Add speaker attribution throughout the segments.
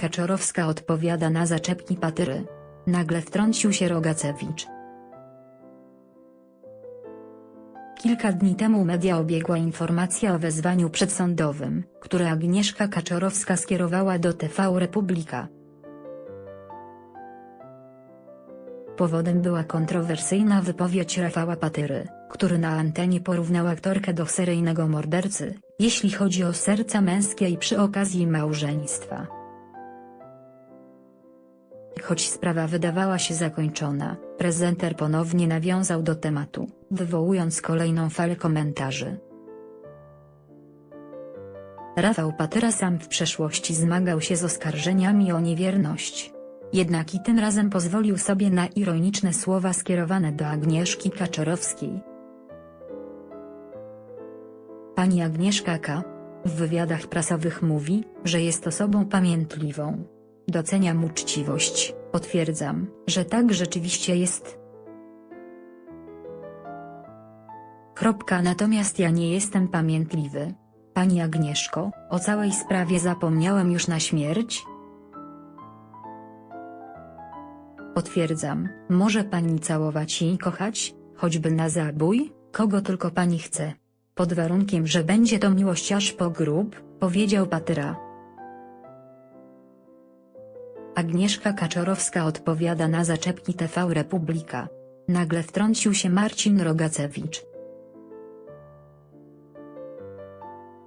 Speaker 1: Kaczorowska odpowiada na zaczepki patyry. Nagle wtrącił się Rogacewicz. Kilka dni temu media obiegła informacja o wezwaniu przedsądowym, które Agnieszka Kaczorowska skierowała do TV Republika. Powodem była kontrowersyjna wypowiedź Rafała Patyry, który na antenie porównał aktorkę do seryjnego mordercy, jeśli chodzi o serca męskie i przy okazji małżeństwa. Choć sprawa wydawała się zakończona, prezenter ponownie nawiązał do tematu, wywołując kolejną falę komentarzy. Rafał Patyra sam w przeszłości zmagał się z oskarżeniami o niewierność. Jednak i tym razem pozwolił sobie na ironiczne słowa skierowane do Agnieszki Kaczorowskiej. Pani Agnieszka K. w wywiadach prasowych mówi, że jest osobą pamiętliwą. Doceniam uczciwość, potwierdzam, że tak rzeczywiście jest. Kropka natomiast ja nie jestem pamiętliwy. Pani Agnieszko, o całej sprawie zapomniałem już na śmierć? Potwierdzam, może pani całować i kochać, choćby na zabój, kogo tylko pani chce. Pod warunkiem, że będzie to miłość aż po grób, powiedział Patyra. Agnieszka Kaczorowska odpowiada na zaczepki TV Republika. Nagle wtrącił się Marcin Rogacewicz.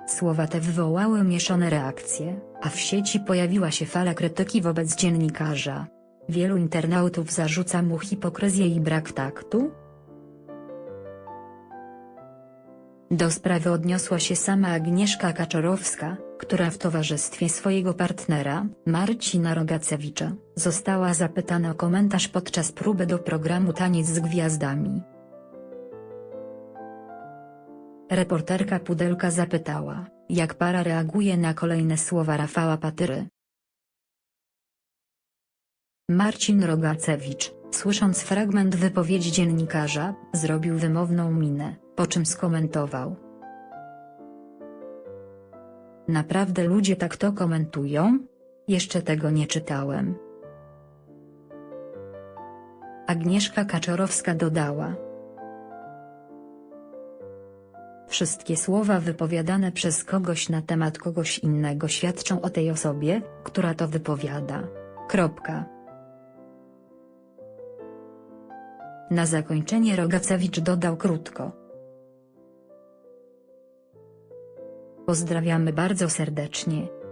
Speaker 1: Słowa te wywołały mieszane reakcje, a w sieci pojawiła się fala krytyki wobec dziennikarza. Wielu internautów zarzuca mu hipokryzję i brak taktu. Do sprawy odniosła się sama Agnieszka Kaczorowska, która w towarzystwie swojego partnera, Marcina Rogacewicza, została zapytana o komentarz podczas próby do programu Taniec z Gwiazdami. Reporterka Pudelka zapytała, jak para reaguje na kolejne słowa Rafała Patyry. Marcin Rogacewicz, słysząc fragment wypowiedzi dziennikarza, zrobił wymowną minę, po czym skomentował. Naprawdę ludzie tak to komentują? Jeszcze tego nie czytałem. Agnieszka Kaczorowska dodała. Wszystkie słowa wypowiadane przez kogoś na temat kogoś innego świadczą o tej osobie, która to wypowiada. Kropka. Na zakończenie Rogacewicz dodał krótko. Pozdrawiamy bardzo serdecznie.